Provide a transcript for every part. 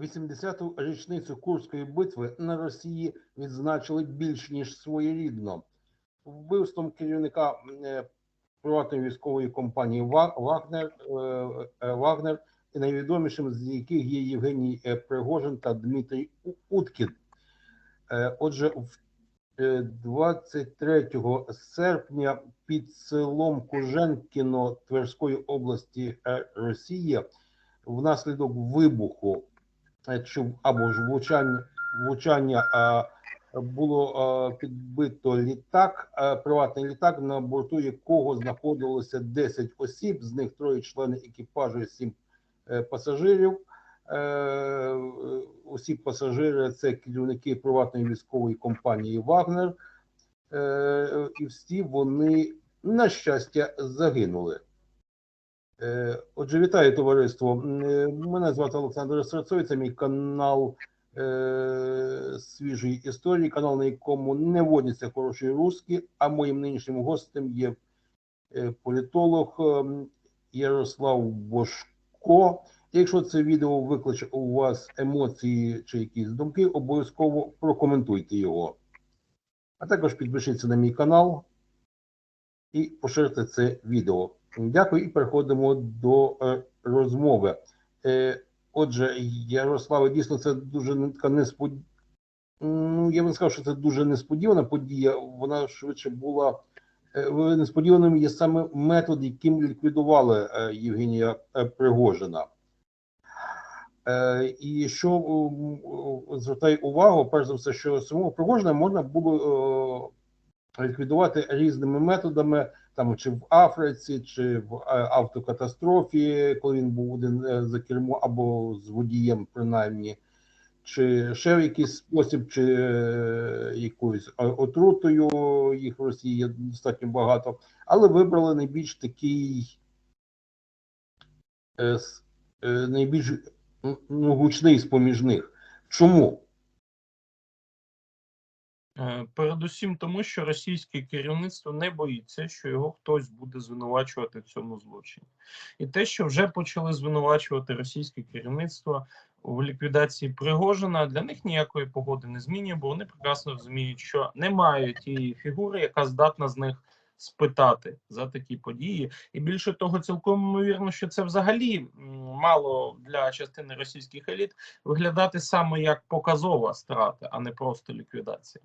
80-ту річницю Курської битви на Росії відзначили більш ніж своєрідно. Вбивством керівника е, приватної військової компанії Вагнер, е, е, Вагнер і найвідомішим з яких є Євгеній Пригожин та Дмитрій Уткін. Отже, е, 23 серпня під селом Куженкіно Тверської області Росія внаслідок вибуху чи або ж влучання, влучання було підбито літак, е, приватний літак, на борту якого знаходилося 10 осіб, з них троє члени екіпажу 7 е, пасажирів. Е, Усі пасажири це керівники приватної військової компанії Вагнер, Е, і всі вони, на щастя, загинули. Е, Отже, вітаю товариство. Е, Мене звати Олександр Серцой, це мій канал е, свіжої історії, канал, на якому не водяться хороші русські, а моїм нинішнім гостем є політолог Ярослав Бошко. Якщо це відео викличе у вас емоції чи якісь думки, обов'язково прокоментуйте його. А також підпишіться на мій канал і поширте це відео. Дякую і переходимо до е, розмови. Е, отже, Ярославе, дійсно, це дуже така несподівана. Ну, я б не сказав, що це дуже несподівана подія. Вона швидше була е, несподіваним є саме метод, яким ліквідували Євгенія Пригожина. І що звертаю увагу, перш за все, що самого Пригожина можна було ліквідувати різними методами, там чи в Африці, чи в е, автокатастрофі, коли він був один е, за кермо, або з водієм, принаймні, чи ще в якийсь спосіб, чи е, якоюсь отрутою їх в Росії є достатньо багато, але вибрали найбільш такий найбільш ну, гучний з поміж них. Чому? Е, Передусім тому, що російське керівництво не боїться, що його хтось буде звинувачувати в цьому злочині, і те, що вже почали звинувачувати російське керівництво у ліквідації Пригожина, для них ніякої погоди не змінює, бо вони прекрасно розуміють, що немає тієї фігури, яка здатна з них спитати за такі події, і більше того, цілком ймовірно, що це взагалі мало для частини російських еліт виглядати саме як показова страта, а не просто ліквідація.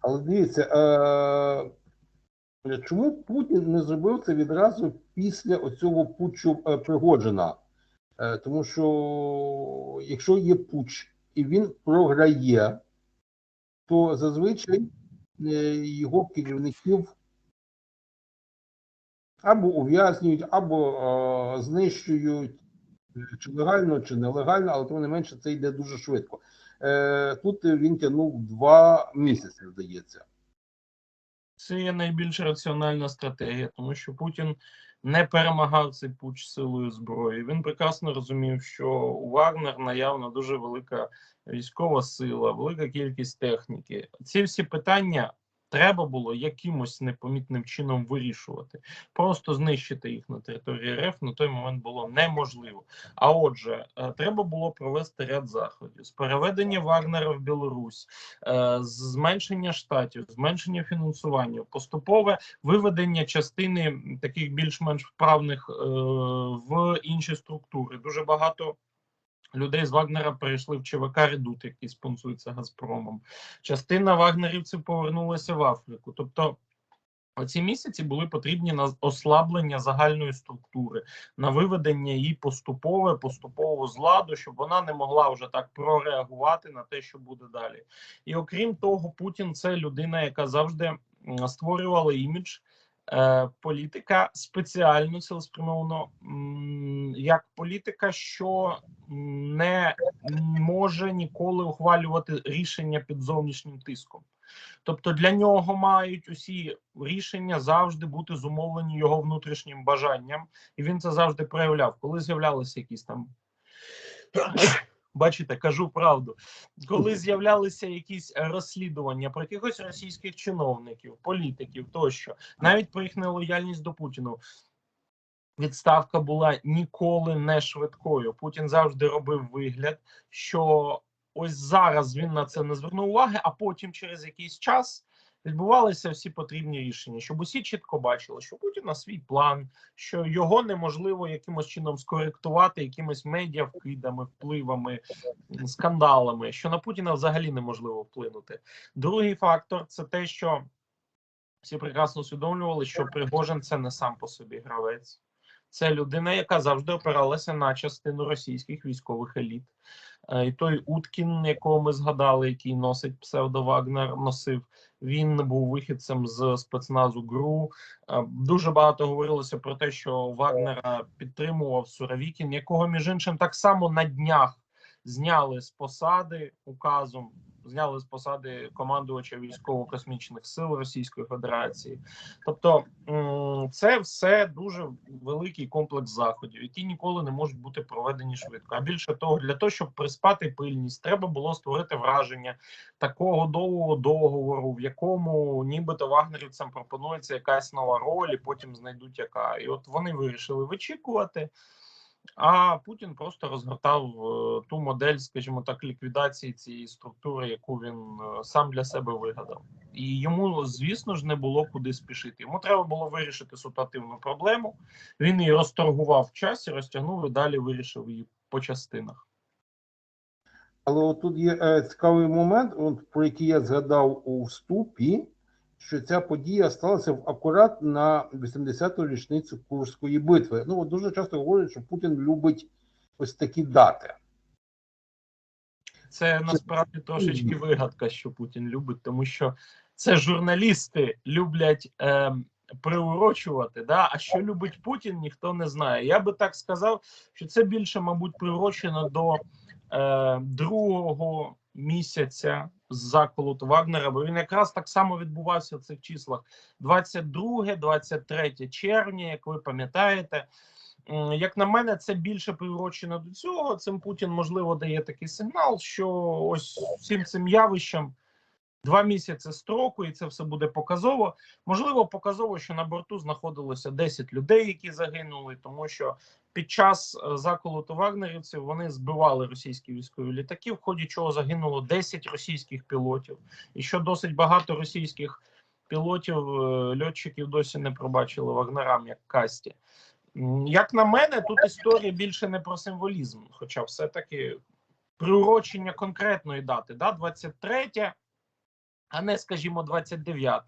Але дивіться, е, чому Путін не зробив це відразу після оцього путчу е, Пригоджина? Е, тому що якщо є путч і він програє, то зазвичай е, його керівників або ув'язнюють, або е, знищують, чи легально, чи нелегально, але тим не менше це йде дуже швидко. Е, тут він тягнув два місяці, здається. Це є найбільш раціональна стратегія, тому що Путін не перемагав цей путь силою зброї. Він прекрасно розумів, що у Вагнер наявна дуже велика військова сила, велика кількість техніки. Ці всі питання треба було якимось непомітним чином вирішувати. Просто знищити їх на території РФ на той момент було неможливо. А отже, е, треба було провести ряд заходів з переведення Вагнера в Білорусь, е, зменшення штатів, зменшення фінансування, поступове виведення частини таких більш-менш вправних е, в інші структури. Дуже багато. Людей з Вагнера перейшли в ЧВК Редут, який спонсується Газпромом. Частина вагнерівців повернулася в Африку. Тобто, оці місяці були потрібні на ослаблення загальної структури, на виведення її поступове, поступово з ладу, щоб вона не могла вже так прореагувати на те, що буде далі. І окрім того, Путін це людина, яка завжди створювала імідж. Е, політика спеціально цілеспрямовано як політика, що не може ніколи ухвалювати рішення під зовнішнім тиском. Тобто для нього мають усі рішення завжди бути зумовлені його внутрішнім бажанням, і він це завжди проявляв. Коли з'являлися якісь там бачите, кажу правду. Коли з'являлися якісь розслідування про якихось російських чиновників, політиків тощо, навіть про їх нелояльність до Путіну. відставка була ніколи не швидкою. Путін завжди робив вигляд, що ось зараз він на це не звернув уваги, а потім через якийсь час відбувалися всі потрібні рішення, щоб усі чітко бачили, що Путіна свій план, що його неможливо якимось чином скоректувати якимись медіа вкидами, впливами, скандалами, що на Путіна взагалі неможливо вплинути. Другий фактор це те, що всі прекрасно усвідомлювали, що Пригожин це не сам по собі гравець. Це людина, яка завжди опиралася на частину російських військових еліт. Е, І той Уткін, якого ми згадали, який носить псевдо Вагнер, носив. Він був вихідцем з спецназу ГРУ. Е, Дуже багато говорилося про те, що Вагнера підтримував Суровікін, якого між іншим так само на днях зняли з посади указом. Зняли з посади командувача військово-космічних сил Російської Федерації. Тобто це все дуже великий комплекс заходів, які ніколи не можуть бути проведені швидко. А більше того, для того, щоб приспати пильність, треба було створити враження такого довгого договору, в якому нібито вагнерівцям пропонується якась нова роль, і потім знайдуть яка. І от вони вирішили вичікувати. А Путін просто розгортав е, ту модель, скажімо так, ліквідації цієї структури, яку він е, сам для себе вигадав. І йому, звісно ж, не було куди спішити. Йому треба було вирішити ситуативну проблему. Він її розторгував в часі, розтягнув і далі вирішив її по частинах. Але тут є е, цікавий момент, про який я згадав у вступі, що ця подія сталася в акурат на 80-ту річницю Курської битви. Ну, от дуже часто говорять, що Путін любить ось такі дати. Це насправді трошечки вигадка, що Путін любить, тому що це журналісти люблять е, приурочувати. Да? А що любить Путін, ніхто не знає. Я би так сказав, що це більше, мабуть, приурочено до е, другого місяця з Вагнера, бо він якраз так само відбувався в цих числах: 22-23 червня, як ви пам'ятаєте. Як на мене, це більше приурочено до цього. Цим Путін можливо дає такий сигнал, що ось всім цим явищам два місяці строку, і це все буде показово. Можливо, показово, що на борту знаходилося 10 людей, які загинули, тому що під час е, заколоту вагнерівців вони збивали російські військові літаки, в ході чого загинуло 10 російських пілотів, і що досить багато російських пілотів е, льотчиків досі не пробачили вагнерам як касті. Як на мене, тут історія більше не про символізм, хоча все-таки приурочення конкретної дати, да, 23, а не, скажімо, 29.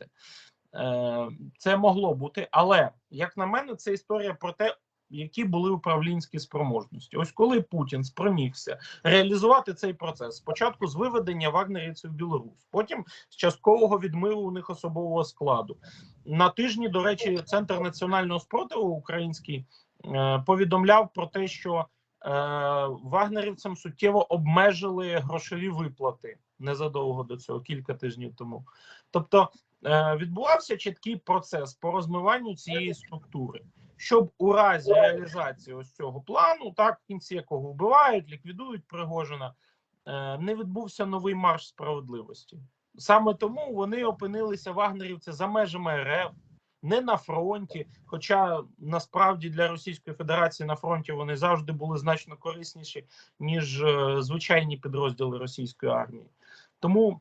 Е, Це могло бути, але як на мене, це історія про те, які були управлінські спроможності. Ось коли Путін спромігся реалізувати цей процес, спочатку з виведення вагнерівців в Білорусь, потім з часткового відмиву у них особового складу. На тижні, до речі, Центр національного спротиву український е, повідомляв про те, що вагнерівцям суттєво обмежили грошові виплати незадовго до цього, кілька тижнів тому. Тобто е, відбувався чіткий процес по розмиванню цієї структури, щоб у разі реалізації ось цього плану, так в кінці якого вбивають, ліквідують Пригожина, е, не відбувся новий марш справедливості. Саме тому вони опинилися вагнерівці за межами РФ, не на фронті. Хоча насправді для Російської Федерації на фронті вони завжди були значно корисніші, ніж е, звичайні підрозділи російської армії. Тому,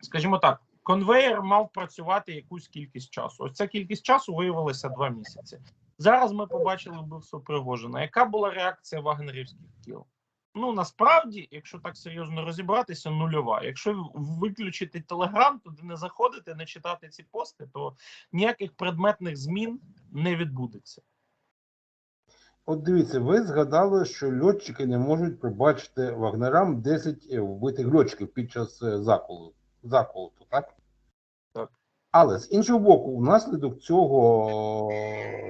скажімо так, конвейер мав працювати якусь кількість часу. Ось ця кількість часу виявилася два місяці. Зараз ми побачили вбивство Пригожина. Яка була реакція вагнерівських тіл? Ну насправді, якщо так серйозно розібратися, нульова. Якщо виключити телеграм, туди не заходити, не читати ці пости, то ніяких предметних змін не відбудеться. От дивіться, ви згадали, що льотчики не можуть пробачити вагнерам 10 вбитих льотчиків під час е, заколоту, заколоту, так? Так. Але з іншого боку, внаслідок цього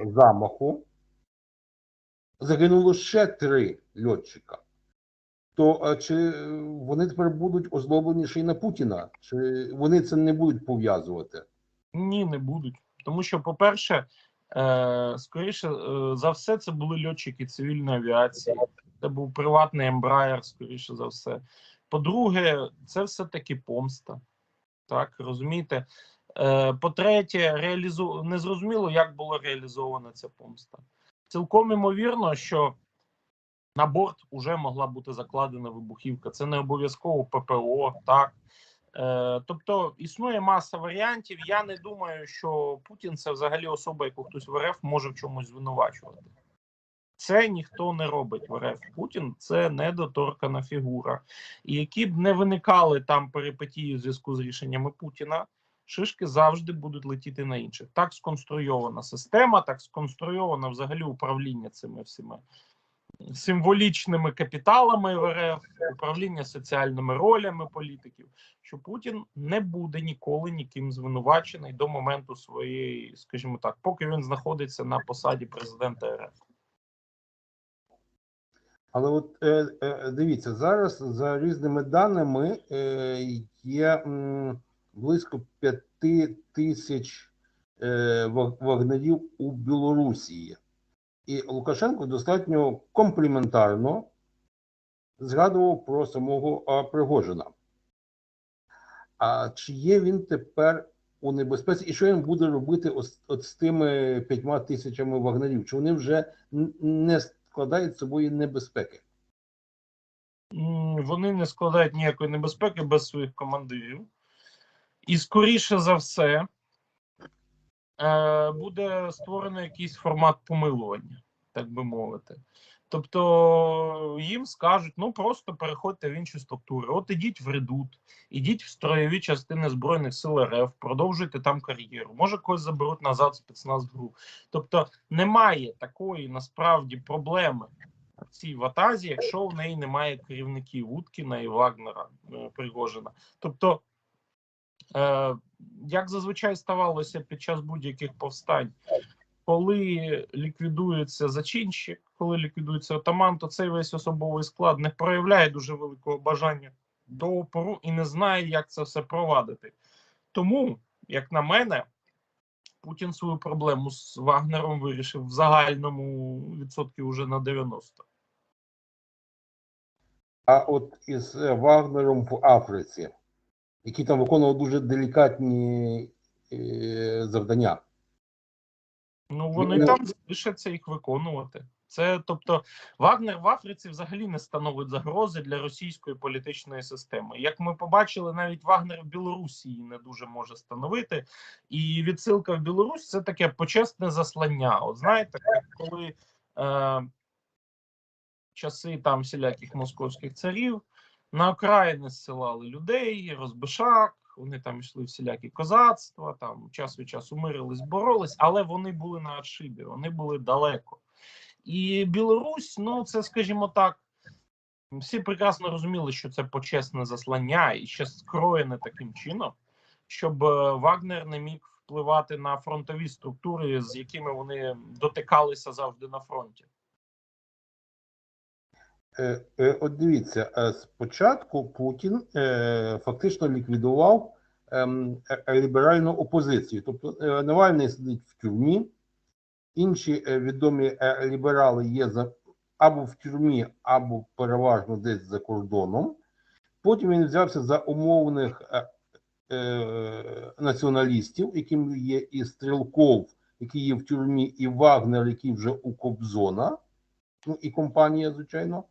замаху загинуло ще три льотчика. То чи вони тепер будуть озлобленіші на Путіна? Чи вони це не будуть пов'язувати? Ні, не будуть. Тому що, по-перше, е, скоріше е, за все, це були льотчики цивільної авіації. Це був приватний ембраєр, скоріше за все. По-друге, це все-таки помста. Так, розумієте? Е, по-третє, реалізу... незрозуміло, як була реалізована ця помста. цілком імовірно, що на борт уже могла бути закладена вибухівка. Це не обов'язково ППО, так. Е, тобто існує маса варіантів. Я не думаю, що Путін це взагалі особа, яку хтось в РФ може в чомусь звинувачувати. Це ніхто не робить в РФ. Путін це недоторкана фігура. І які б не виникали там перипетії в зв'язку з рішеннями Путіна, шишки завжди будуть летіти на інших. Так сконструйована система, так сконструйовано взагалі управління цими всіма символічними капіталами в РФ, управління соціальними ролями політиків, що Путін не буде ніколи ніким звинувачений до моменту своєї, скажімо так, поки він знаходиться на посаді президента РФ. Але от е, е, дивіться, зараз за різними даними е, є м, близько п'яти тисяч е, вагнерів у Білорусі. І Лукашенко достатньо компліментарно згадував про самого Пригожина. А чи є він тепер у небезпеці? І що він буде робити от з тими п'ятьма тисячами вагнерів? Чи вони вже не складають собою небезпеки? Вони не складають ніякої небезпеки без своїх командирів. І скоріше за все буде створено якийсь формат помилування, так би мовити. Тобто їм скажуть: ну просто переходьте в інші структури. От ідіть в редут, ідіть в строєві частини Збройних сил РФ, продовжуйте там кар'єру. Може, когось заберуть назад спецназгру. Тобто немає такої насправді проблеми в цій ватазі, якщо в неї немає керівників Уткіна і Вагнера е, Пригожина. Тобто, е, як зазвичай ставалося під час будь-яких повстань, коли ліквідується зачинщик, коли ліквідується отаман, то цей весь особовий склад не проявляє дуже великого бажання до опору і не знає, як це все провадити. Тому, як на мене, Путін свою проблему з Вагнером вирішив в загальному відсотки вже на 90. А от із е, Вагнером в Африці, який там виконував дуже делікатні е, завдання. Ну вони Ну, там залишаться їх виконувати. Це тобто Вагнер в Африці взагалі не становить загрози для російської політичної системи. Як ми побачили, навіть Вагнер в Білорусі її не дуже може становити. І відсилка в Білорусь це таке почесне заслання. От знаєте, коли е, часи там всіляких московських царів на окраїни зсилали людей, розбишак. Вони там йшли всілякі козацтва, там час від часу мирились, боролись, але вони були на отшибі, вони були далеко. І Білорусь, ну це, скажімо так, всі прекрасно розуміли, що це почесне заслання і ще скроєне таким чином, щоб е, Вагнер не міг впливати на фронтові структури, з якими вони дотикалися завжди на фронті. Е, е, От дивіться, е, спочатку Путін фактично ліквідував ем, ліберальну опозицію. Тобто Навальний сидить в тюрмі, інші відомі ліберали є або в тюрмі, або переважно десь за кордоном. Потім він взявся за умовних націоналістів, яким є і Стрілков, який є в тюрмі, і Вагнер, який вже у Кобзона, ну і компанія, звичайно.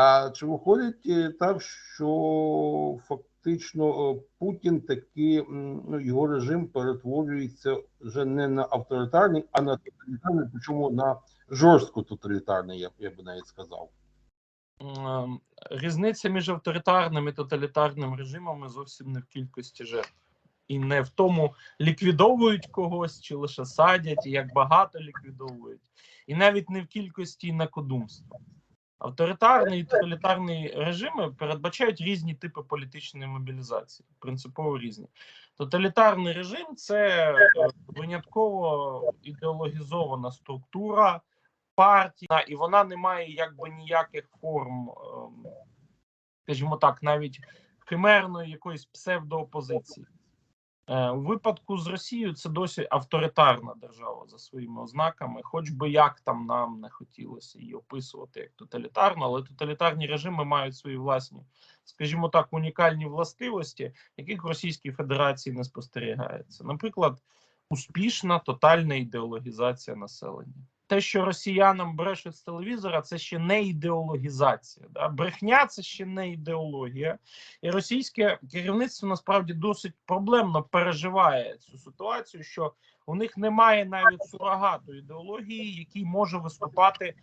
А чи виходить е, так, що фактично е, Путін таки ну, його режим перетворюється вже не на авторитарний, а на тоталітарний, причому на жорстко тоталітарний, я, я би навіть сказав. Ем, Різниця між авторитарним і тоталітарним режимами зовсім не в кількості жертв. І не в тому, ліквідовують когось чи лише садять, і як багато ліквідовують, і навіть не в кількості інакодумства. Авторитарний і тоталітарний режими передбачають різні типи політичної мобілізації, принципово різні. Тоталітарний режим це е, винятково ідеологізована структура, партія, і вона не має якби ніяких форм, ем, скажімо так, навіть химерної якоїсь псевдоопозиції. Е, У випадку з Росією це досі авторитарна держава за своїми ознаками, хоч би як там нам не хотілося її описувати як тоталітарну, але тоталітарні режими мають свої власні, скажімо так, унікальні властивості, яких в Російській Федерації не спостерігається. Наприклад, успішна тотальна ідеологізація населення. Те, що росіянам брешуть з телевізора, це ще не ідеологізація. Да? Брехня це ще не ідеологія. І російське керівництво насправді досить проблемно переживає цю ситуацію, що у них немає навіть сурогату ідеології, який може виступати е,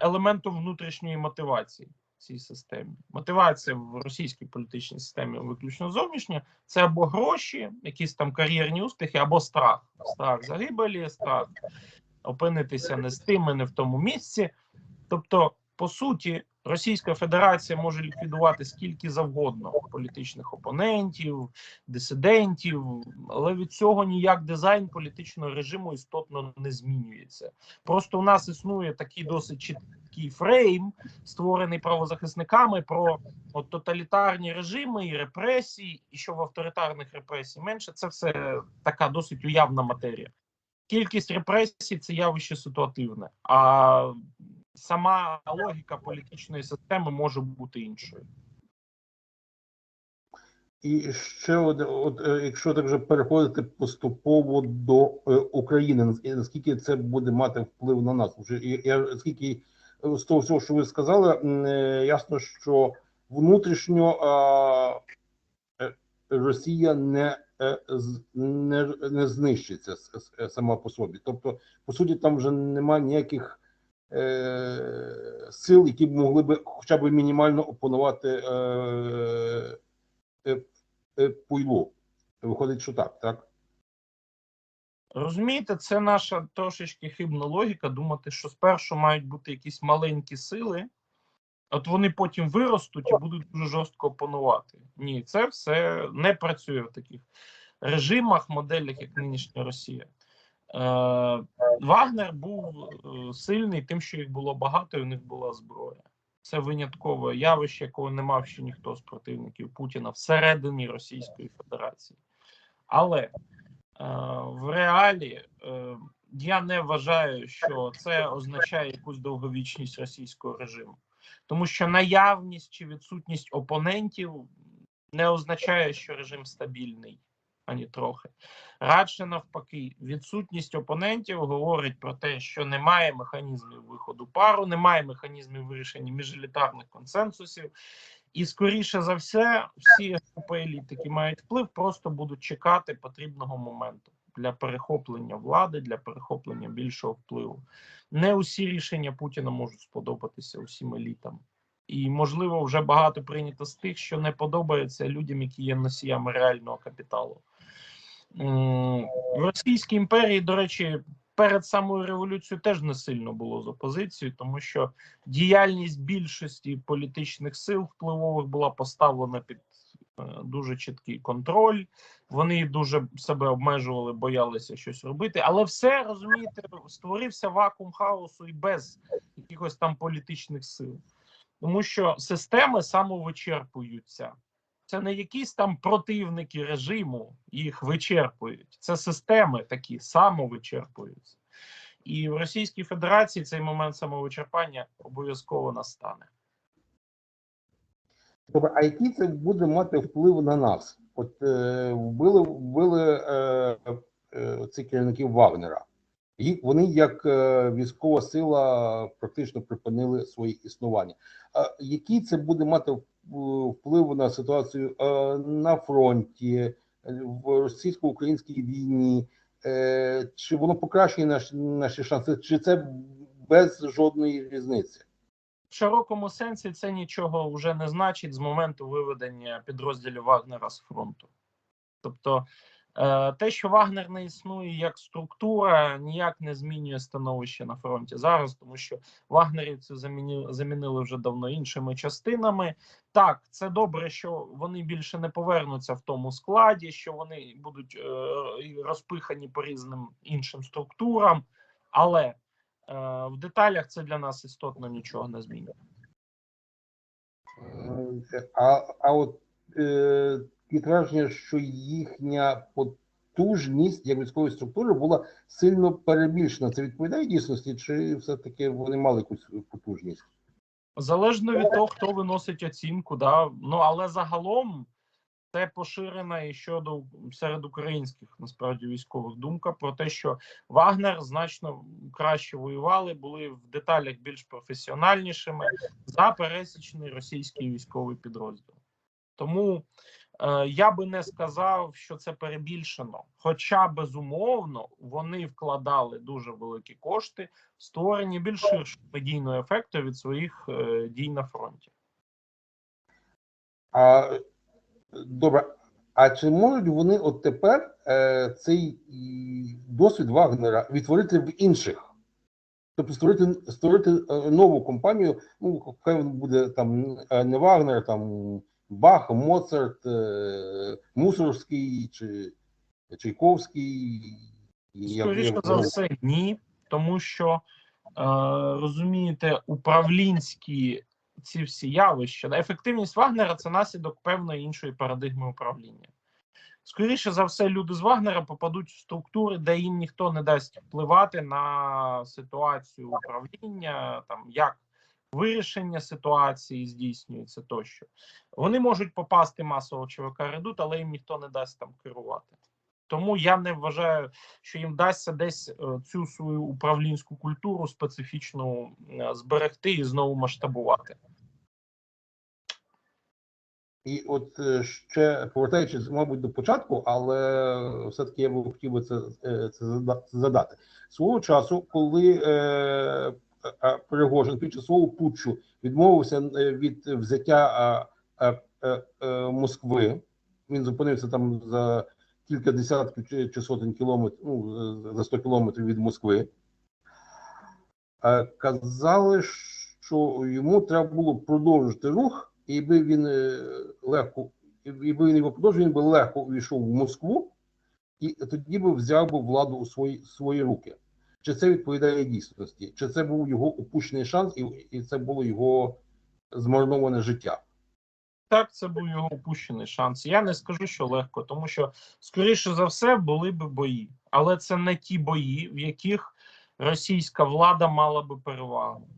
елементом внутрішньої мотивації цій системі. Мотивація в російській політичній системі виключно зовнішня це або гроші, якісь там кар'єрні успіхи, або страх. Страх загибелі, страх опинитися не з тим і не в тому місці. Тобто, по суті, Російська Федерація може ліквідувати скільки завгодно політичних опонентів, дисидентів, але від цього ніяк дизайн політичного режиму істотно не змінюється. Просто у нас існує такий досить чіткий фрейм, створений правозахисниками про от, тоталітарні режими і репресії, і що в авторитарних репресій менше. Це все така досить уявна матерія. Кількість репресій це явище ситуативне, а сама логіка політичної системи може бути іншою. І ще одне, от, е, якщо так вже переходити поступово до е, України, наскільки це буде мати вплив на нас? Уже я, скільки е, з того всього, що ви сказали, е, ясно, що внутрішньо е, Росія не, не, не знищиться с- сама по собі. Тобто, по суті, там вже немає ніяких е, сил, які б могли би хоча б мінімально опанувати. Е, е, е, пуйло. Виходить, що так, так? Розумієте, це наша трошечки хибна логіка. Думати, що спершу мають бути якісь маленькі сили, от вони потім виростуть і будуть дуже жорстко опанувати. Ні, це все не працює в таких режимах, моделях, як нинішня Росія. Е, Вагнер був е, сильний тим, що їх було багато, і у них була зброя. Це виняткове явище, якого не мав ще ніхто з противників Путіна всередині Російської Федерації. Але е, в реалі е, я не вважаю, що це означає якусь довговічність російського режиму, тому що наявність чи відсутність опонентів не означає, що режим стабільний ані трохи. Радше навпаки, відсутність опонентів говорить про те, що немає механізмів виходу пару, немає механізмів вирішення міжелітарних консенсусів, і скоріше за все, всі групи еліт, які мають вплив, просто будуть чекати потрібного моменту для перехоплення влади, для перехоплення більшого впливу. Не усі рішення Путіна можуть сподобатися усім елітам. І можливо вже багато прийнято з тих, що не подобається людям, які є носіями реального капіталу. В Російській імперії, до речі, перед самою революцією теж не сильно було з опозицією, тому що діяльність більшості політичних сил впливових була поставлена під дуже чіткий контроль. Вони дуже себе обмежували, боялися щось робити. Але все розумієте, створився вакуум хаосу і без якихось там політичних сил, тому що системи самовичерпуються. Це не якісь там противники режиму їх вичерпують. Це системи такі самовичерпуються. І в Російській Федерації цей момент самовичерпання обов'язково настане. Добре, а який це буде мати вплив на нас? От е, вбили, вбили е, е, цих керівників Вагнера. Їх вони як е, військова сила практично припинили своє існування. А який це буде мати вплив на ситуацію е, на фронті, е, в російсько-українській війні? Е, чи воно покращує наші, наші шанси, чи це без жодної різниці? В широкому сенсі це нічого вже не значить з моменту виведення підрозділів Вагнера з фронту. Тобто, е, те, що Вагнер не існує як структура, ніяк не змінює становище на фронті зараз, тому що вагнерівці замінили, замінили вже давно іншими частинами. Так, це добре, що вони більше не повернуться в тому складі, що вони будуть е, розпихані по різним іншим структурам, але в деталях це для нас істотно нічого не змінює. Е, А, а от е, враження, що їхня потужність як військової структури була сильно перебільшена. Це відповідає дійсності, чи все-таки вони мали якусь потужність? Залежно від того, хто виносить оцінку, да. Ну але загалом Це поширена і щодо серед українських насправді військових думка про те, що Вагнер значно краще воювали, були в деталях більш професіональнішими за пересічний російський військовий підрозділ. Тому е, я би не сказав, що це перебільшено. Хоча безумовно вони вкладали дуже великі кошти в створення більш ширшого медійного ефекту від своїх е, дій на фронті. А добре, а чи можуть вони от тепер е, цей досвід Вагнера відтворити в інших? Тобто створити, створити е, нову компанію, ну, хай буде там е, не Вагнер, там Бах, Моцарт, е, Мусорський чи Чайковський. Скоріше як- за все, ні, тому що е, розумієте, управлінські ці всі явища, ефективність Вагнера це наслідок певної іншої парадигми управління. Скоріше за все, люди з Вагнера попадуть в структури, де їм ніхто не дасть впливати на ситуацію управління, там як вирішення ситуації здійснюється тощо. Вони можуть попасти масово в ЧВК Редут, але їм ніхто не дасть там керувати. Тому я не вважаю, що їм вдасться десь е, цю свою управлінську культуру специфічну е, зберегти і знову масштабувати. І от е, ще повертаючись, мабуть, до початку, але все-таки я би хотів би це, е, це задати. Свого часу, коли е, Пригожин під час свого путчу відмовився е, від взяття е, е, е, Москви, він зупинився там за кілька десятків чи, чи сотень кілометрів, ну, за 100 кілометрів від Москви. Е, Казали, що йому треба було продовжити рух, і би він е, легко, і би він його продовжив, він би легко увійшов в Москву, і тоді би взяв би владу у свої, свої руки. Чи це відповідає дійсності? Чи це був його упущений шанс, і, і це було його змарноване життя? Так, це був його упущений шанс. Я не скажу, що легко, тому що, скоріше за все, були би бої, але це не ті бої, в яких російська влада мала би перевагу.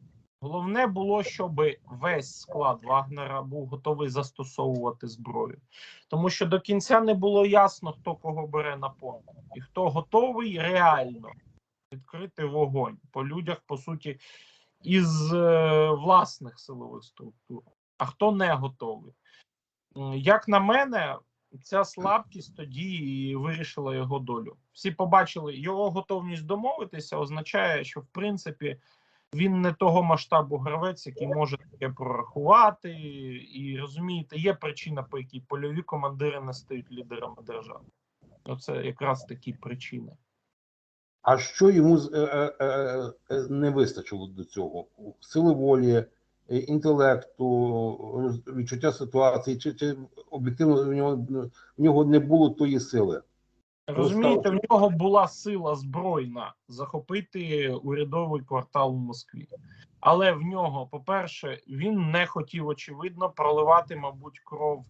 Головне було, щоб весь склад Вагнера був готовий застосовувати зброю, тому що до кінця не було ясно, хто кого бере на понт, і хто готовий реально відкрити вогонь по людях, по суті, із е, власних силових структур. А хто не готовий? Як на мене, ця слабкість тоді вирішила його долю. Всі побачили його готовність домовитися, означає, що в принципі він не того масштабу гравець, який може таке прорахувати. І розумієте, є причина, по якій польові командири не стають лідерами держави. Оце якраз такі причини. А що йому е, е, е, не вистачило до цього? Сили волі, інтелекту, відчуття ситуації, чи, чи об'єктивно в нього, в нього не було тої сили? Розумієте, в нього була сила збройна захопити урядовий квартал у Москві. Але в нього, по-перше, він не хотів, очевидно, проливати, мабуть, кров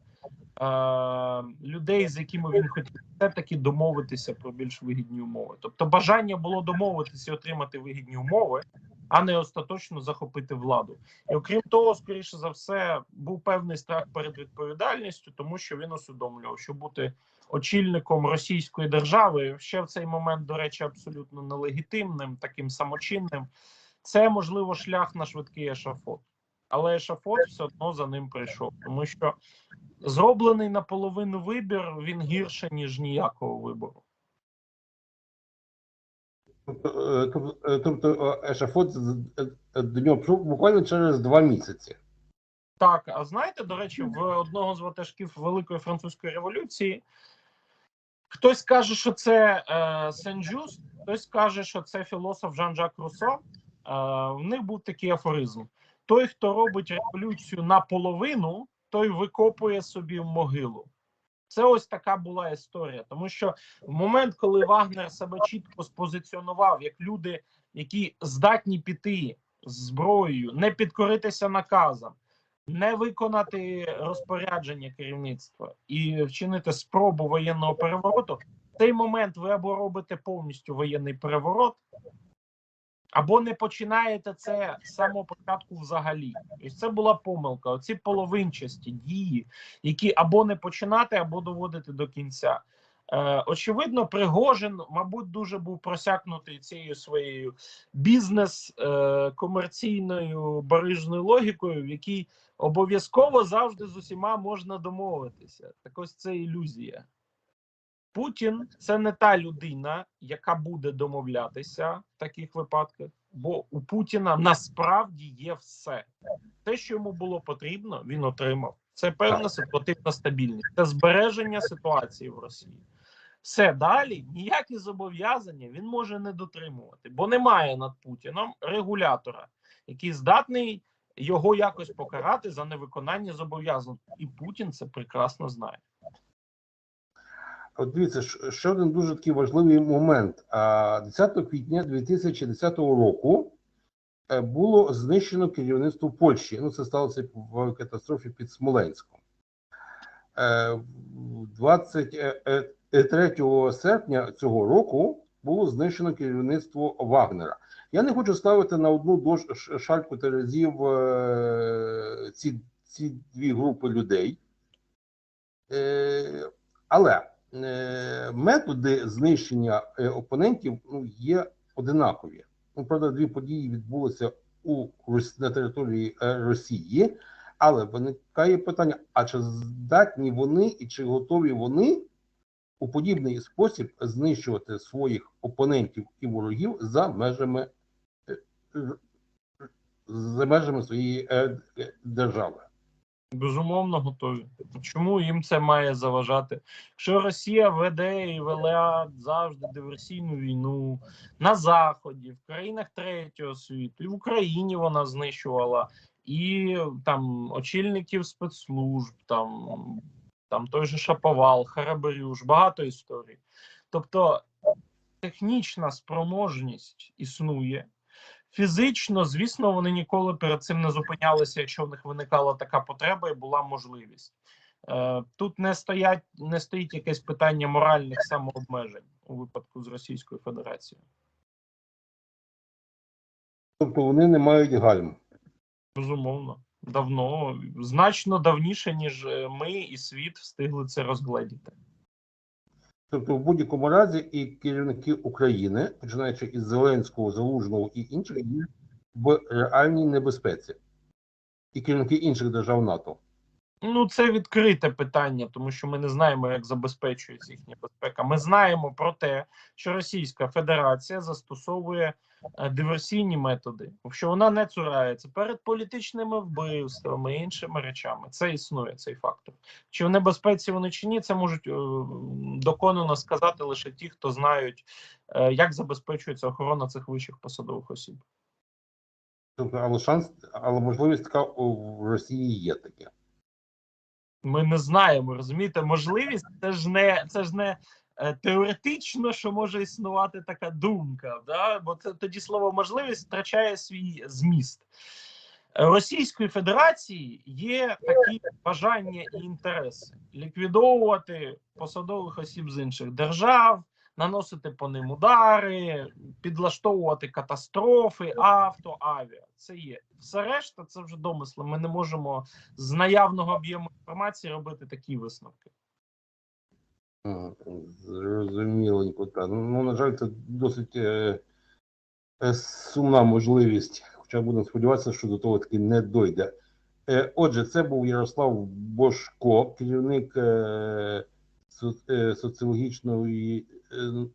е- людей, з якими він хотів все-таки домовитися про більш вигідні умови. Тобто, бажання було домовитися і отримати вигідні умови, а не остаточно захопити владу. І окрім того, скоріше за все, був певний страх перед відповідальністю, тому що він усвідомлював, що бути очільником російської держави ще в цей момент, до речі, абсолютно нелегітимним, таким самочинним. Це можливо шлях на швидкий ешафот, але ешафот все одно за ним прийшов, тому що зроблений наполовину вибір він гірше ніж ніякого вибору. Тобто, е, тоб- е, тобто е, ешафот до нього буквально через два місяці. Так, а знаєте, до речі, в одного з ватажків Великої французької революції хтось каже, що це е, Сен-Джуст, хтось каже, що це філософ Жан-Жак Руссо. Е, в них був такий афоризм: той, хто робить революцію наполовину, той викопує собі могилу. Це ось така була історія, тому що в момент, коли Вагнер себе чітко спозиціонував як люди, які здатні піти з зброєю, не підкоритися наказам, не виконати розпорядження керівництва і вчинити спробу воєнного перевороту, в цей момент ви або робите повністю воєнний переворот, або не починаєте це з самого початку взагалі. Ось це була помилка. Оці половинчасті дії, які або не починати, або доводити до кінця. Е, очевидно, Пригожин, мабуть, дуже був просякнутий цією своєю бізнес е, комерційною барижною логікою, в якій обов'язково завжди з усіма можна домовитися. Так ось це ілюзія. Путін це не та людина, яка буде домовлятися в таких випадках, бо у Путіна насправді є все. Те, що йому було потрібно, він отримав. Це певна ситуативна стабільність, це збереження ситуації в Росії. Все далі ніякі зобов'язання він може не дотримувати, бо немає над Путіном регулятора, який здатний його якось покарати за невиконання зобов'язань, і Путін це прекрасно знає. От дивіться, ще один дуже такий важливий момент. 10 квітня 2010 року е, було знищено керівництво Польщі. Ну, це сталося в катастрофі під Смоленськом. Е, 20 Е, 3 серпня цього року було знищено керівництво Вагнера. Я не хочу ставити на одну дож шальку терезів е, ці ці дві групи людей, е, але методи знищення опонентів ну, є одинакові. Ну, правда, дві події відбулися у на території Росії, але виникає питання: а чи здатні вони і чи готові вони у подібний спосіб знищувати своїх опонентів і ворогів за межами, е, за межами своєї е, е, держави? Безумовно, готові. Чому їм це має заважати? Якщо Росія веде і вела завжди диверсійну війну на Заході, в країнах третього світу, і в Україні вона знищувала і там очільників спецслужб, там, там той же Шаповал, Харабарюш, багато історій. Тобто технічна спроможність існує. Фізично, звісно, вони ніколи перед цим не зупинялися, якщо в них виникала така потреба і була можливість. Е, Тут не стоять, не стоїть якесь питання моральних самообмежень у випадку з Російською Федерацією. Тобто вони не мають гальм. Безумовно, давно, значно давніше, ніж е, ми і світ встигли це розгледіти. Тобто, в будь-якому разі, і керівники України, починаючи із Зеленського, Залужного і інших, є в реальній небезпеці, і керівники інших держав НАТО. Ну, це відкрите питання, тому що ми не знаємо, як забезпечується їхня безпека. Ми знаємо про те, що Російська Федерація застосовує е, диверсійні методи, що вона не цурається перед політичними вбивствами і іншими речами. Це існує цей фактор. Чи в небезпеці вони чи ні, це можуть е, доконано сказати лише ті, хто знають, е, як забезпечується охорона цих вищих посадових осіб. Тобто, але шанс, але можливість така у- Росії є таке. Ми не знаємо, розумієте, можливість це ж не це ж не е, теоретично, що може існувати така думка, да? бо це тоді слово можливість втрачає свій зміст. Е, Російської Федерації є такі бажання і інтереси ліквідовувати посадових осіб з інших держав, наносити по ним удари, підлаштовувати катастрофи, авто, авіа. Це є все решта. Це вже домисли. Ми не можемо з наявного об'єму інформації робити такі висновки. Зрозуміленько. Так. Ну, на жаль, це досить е, е, сумна можливість, хоча будемо сподіватися, що до того таки не дойде. Е, отже, це був Ярослав Бошко, керівник е, соціологічної. Е,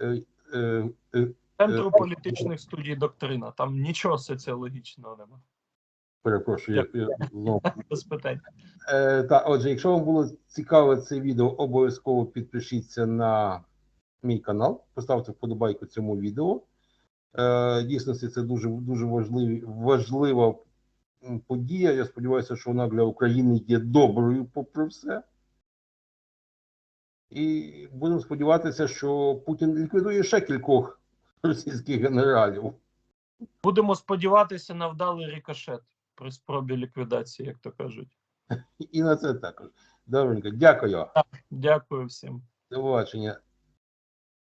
е, е, е, Центру політичних студій доктрина. Там нічого соціологічного немає. перепрошую, я, я знову Без питань. Е, та, отже, якщо вам було цікаве це відео, обов'язково підпишіться на мій канал, поставте вподобайку цьому відео. Е, дійсно, це дуже, дуже важливі, важлива подія. Я сподіваюся, що вона для України є доброю, попри все. І будемо сподіватися, що Путін ліквідує ще кількох російських генералів. Будемо сподіватися на вдалий рикошет при спробі ліквідації, як то кажуть. І на це також. Добренько, дякую. Дякую всім. До побачення.